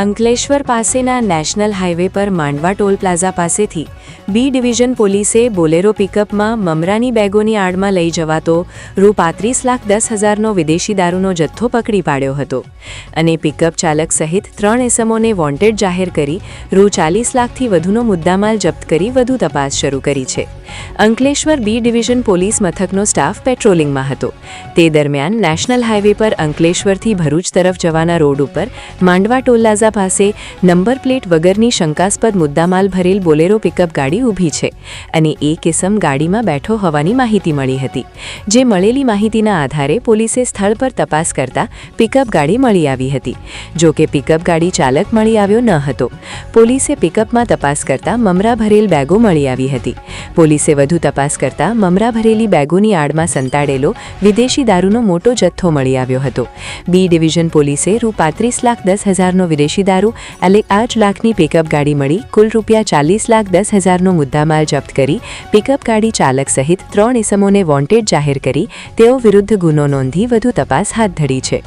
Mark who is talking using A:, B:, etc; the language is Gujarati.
A: અંકલેશ્વર પાસેના નેશનલ હાઈવે પર માંડવા ટોલ પ્લાઝા પાસેથી બી ડિવિઝન પોલીસે બોલેરો પિકઅપમાં મમરાની બેગોની આડમાં લઈ જવાતો રૂ પાંત્રીસ લાખ દસ હજારનો વિદેશી દારૂનો જથ્થો પકડી પાડ્યો હતો અને પિકઅપ ચાલક સહિત ત્રણ એસમોને વોન્ટેડ જાહેર કરી રૂ ચાલીસ લાખથી વધુનો મુદ્દામાલ જપ્ત કરી વધુ તપાસ શરૂ કરી છે. અંકલેશ્વર બી ડિવિઝન પોલીસ મથકનો સ્ટાફ પેટ્રોલિંગમાં હતો. તે દરમિયાન નેશનલ હાઈવે પર અંકલેશ્વરથી ભરૂચ તરફ જવાના રોડ ઉપર માંડવા ટોલ્લાઝા પાસે નંબર પ્લેટ વગરની શંકાસ્પદ મુદ્દામાલ ભરેલ બોલેરો પિકઅપ ગાડી ઊભી છે અને એ કિસમ ગાડીમાં બેઠો હોવાની માહિતી મળી હતી. જે મળેલી માહિતીના આધારે પોલીસે સ્થળ પર તપાસ કરતા પિકઅપ ગાડી મળી આવી હતી. જો કે પિકઅપ ગાડી ચાલક મળી આવ્યો ન હતો. પોલીસે પિકઅપમાં તપાસ કરતા મમરા ભરેલ બેગો મળી આવી હતી. પોલીસે વધુ તપાસ કરતા મમરા ભરેલી બેગોની આડમાં સંતાડેલો વિદેશી દારૂનો મોટો જથ્થો મળી આવ્યો હતો. બી ડિવિઝન પોલીસે રૂ પાંત્રીસ લાખ દસ હજારનો વિદેશી દારૂ અને આઠ લાખની પિકઅપ ગાડી મળી, કુલ રૂપિયા ચાલીસ લાખ દસ હજારનો મુદ્દામાલ જપ્ત કરી પિકઅપ ગાડી ચાલક સહિત ત્રણ ઇસમોને વોન્ટેડ જાહેર કરી, તેઓ વિરુદ્ધ ગુનો નોંધી વધુ તપાસ હાથ ધરી છે.